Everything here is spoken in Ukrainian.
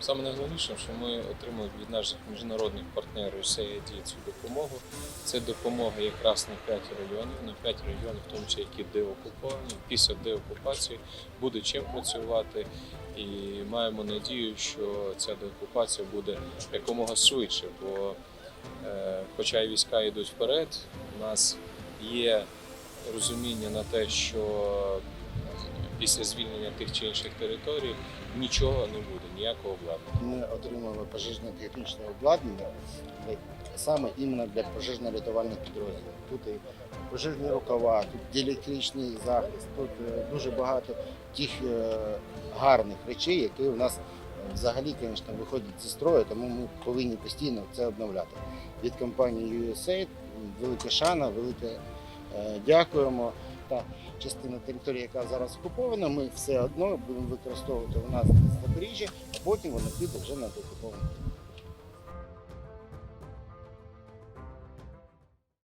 Саме найголовніше, що ми отримуємо від наших міжнародних партнерів USAID цю допомогу. Це допомога якраз на 5 районів, на 5 районів, в тому числі які деокуповані. Після деокупації буде чим працювати. І маємо надію, що ця деокупація буде якомога швидше, бо е, хоча і війська йдуть вперед, у нас є розуміння на те, що після звільнення тих чи інших територій нічого не буде, ніякого обладнання. Ми отримали пожежно-технічне обладнання саме іменно для пожежно-рятувальних підрозділів. Тут і пожежні рукава, тут діелектричний захист, тут е, дуже багато тих е, гарних речей, які у нас е, взагалі, звісно, виходять зі строю, тому ми повинні постійно це обновляти. Від компанії USAID велика шана, велике е, дякуємо. Та частина території, яка зараз окупована, ми все одно будемо використовувати у нас в Запоріжжі, а потім вона піде вже на деокуповану.